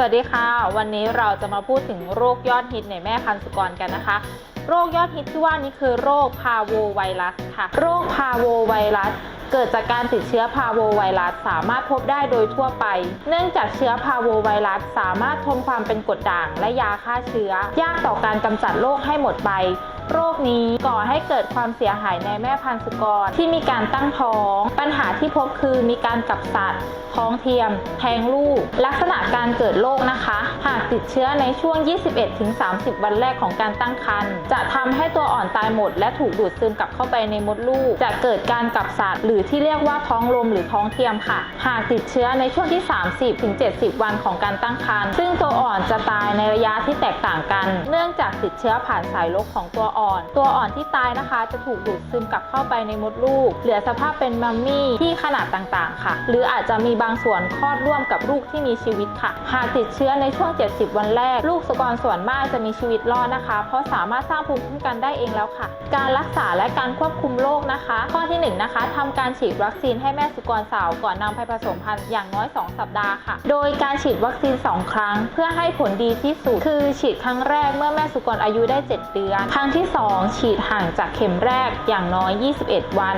สวัสดีค่ะ วันนี้เราจะมาพูดถึงโรคยอดฮิตในแม่พันธุ์สุกรกันนะคะ โรคยอดฮิตที่ว่านี้คือโรคพาโวไวรัสค่ะ โรคพาโวไวรัส เกิดจากการติดเชื้อพาโวไวรัสสามารถพบได้โดยทั่วไป เนื่องจากเชื้อพาโวไวรัสสามารถทนความเป็นกรดด่างและยาฆ่าเชื้อ ยากต่อการกำจัดโรคให้หมดไป โรคนี้ก่อให้เกิดความเสียหายในแม่พันธุ์สุกรที่มีการตั้งท้อง ปัญหาที่พบคือมีการกับสัตว์ท้องเทียม แทงลูก ลักษณะการเกิดโรคนะคะ หากติดเชื้อในช่วง 21-30 วันแรกของการตั้งครรภ์จะทำให้ตัวอ่อนตายหมด และถูกดูดซึมกลับเข้าไปในมดลูก จะเกิดการกับสัตว์ หรือที่เรียกว่าท้องลมหรือท้องเทียมค่ะ หากติดเชื้อในช่วงที่ 30-70 วันของการตั้งครรภ์ซึ่งตัวอ่อนจะตายในระยะที่แตกต่างกัน เนื่องจากติดเชื้อผ่านสายรกของตัวอ่อนตัวอ่อนที่ตายนะคะ จะถูกดูดซึมกลับเข้าไปในมดลูก เหลือสภาพเป็นมัมมี่ที่ขนาดต่างๆ ค่ะ หรืออาจจะมีบางส่วนคลอดร่วมกับลูกที่มีชีวิตค่ะ หากติดเชื้อในช่วง 70 วันแรก ลูกสุกรส่วนมากจะมีชีวิตรอดนะคะ เพราะสามารถสร้างภูมิคุ้มกันได้เองแล้วค่ะ การรักษาและการควบคุมโรคนะคะ ข้อที่หนึ่งนะคะทำการฉีดวัคซีนให้แม่สุกรสาวก่อนนำไปผสมพันธุ์อย่างน้อย 2 สัปดาห์ค่ะ โดยการฉีดวัคซีน 2 ครั้ง เพื่อให้ผลดีที่สุด คือฉีดครั้งแรกเมื่อแม่สุกรอายุได้ 7 เดือน ครั้งที่2 ฉีดห่างจากเข็มแรกอย่างน้อย 21 วัน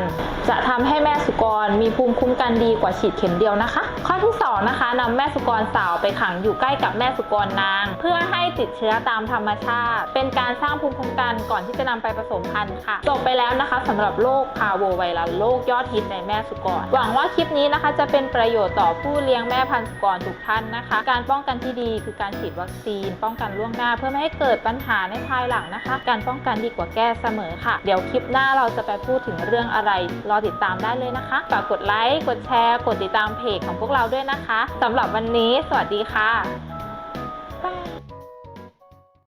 จะทำให้แม่สุกรมีภูมิคุ้มกันดีกว่าฉีดเข็มเดียวนะคะ ข้อที่สองนะคะนำแม่สุกรสาวไปขังอยู่ใกล้กับแม่สุกรนาง เพื่อให้ติดเชื้อตามธรรมชาติ เป็นการสร้างภูมิคุ้มกันก่อนที่จะนำไปผสมพันธุ์ค่ะ จบไปแล้วนะคะสำหรับโรคพาโวไวรัสโรคยอดฮิตในแม่สุกร หวังว่าคลิปนี้นะคะ จะเป็นประโยชน์ต่อผู้เลี้ยงแม่พันธุ์สุกรทุกท่านนะคะ การป้องกันที่ดีคือการฉีดวัคซีน ป้องกันล่วงหน้า เพื่อไม่ให้เกิดปัญหาในภายหลังนะคะ การป้องกันดีกว่าแก้เสมอค่ะ เดี๋ยวคลิปหน้าเราจะไปพูดถึงเรื่องอะไร รอติดตามได้เลยนะคะ ฝากกดไลค์ กดแชร์ กดติดตามเพจของพวกเราด้วยนะคะสำหรับวันนี้ สวัสดีค่ะ